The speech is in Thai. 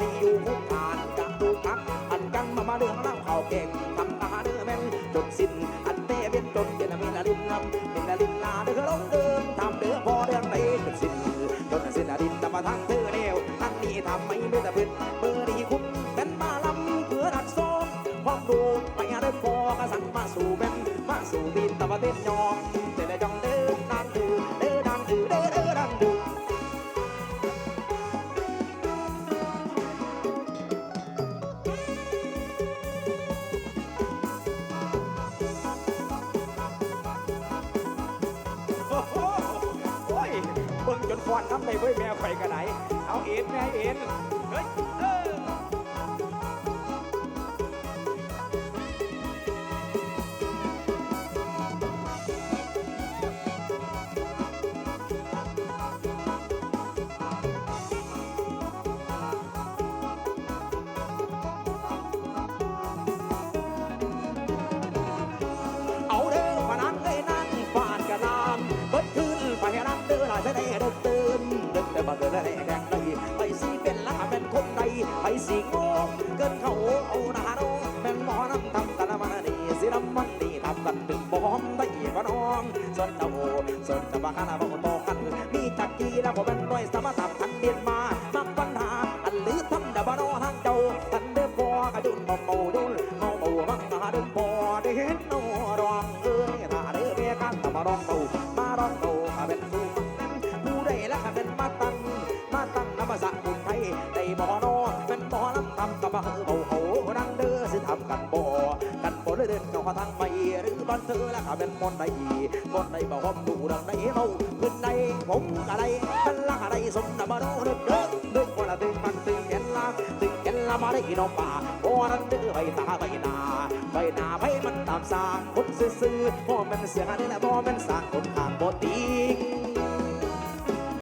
ดีอยู่คุกทานกับดูพัก อันกังมามาเรื่องเล่าข่าวเก่งทำตาเดือแม่นจนสิ้นอันเตะเป็นจนเกณฑ์มินาลินลำเป็นาลินลาเดือลงเดิมทำเดือพอเดือนไปจนสิ้นจนสิ้นอดินตะมาทั้งเธอเดียวทั้งนี้ทำไม่เป็นแต่พื้นเบอร์ดีคุ้มเป็นมาลำเพื่อดัดซ้อมความดูไปหาได้พอกระสังมาสู่แม่นมาสู่บินตะวัเต้นยองเต้นได้จัง นฟอนน้ำไปเว้ยแม่ไปกระไหนเอาเอ็นแม่เอ็นเฮ้ย เดินแต่บ่เดินได้แดงใดไปสิเป็นละเป็นคนใดไปสิงงเกินเขาเอาหนาโนเป็นหมอนำทำกันมันนี่สิรำมันนี่ทำกันถึงบอมได้ก็น้องส่วนเจ้าส่วนจะมาขนาดบ่ต่อกันมีจักรีแล้วผมเป็นร้อยสมรรถทันเดียนมามักปัญหาอันลือทำดับโนทางเจ้าทันเดือพอกระดุนเมาเมาดุนเมาเมามังหาดึงพอได้เห็นโนรองเอ้ยถ้าเดือเมียกันแต่มารองเมา กันบ่ได้เดินเข้าทางไปหรือบ้านเธอและข้าเป็นคนใดคนใดบ่หอมดูดังใดเมาขึ้นใดผมอะไรเป็นละอะไรสมนำมาโนเด้อเด้อเด้อคนละตึงมันตึงเห็นละตึงเห็นละมาได้กินเอาป่าโอ้นั้นเด้อใบตาใบหน้าใบหน้าไผมันตามสางคนซื่อๆพ่อเป็นเสียงอันนี้แหละพ่อเป็นสางคนข้างบ่ติง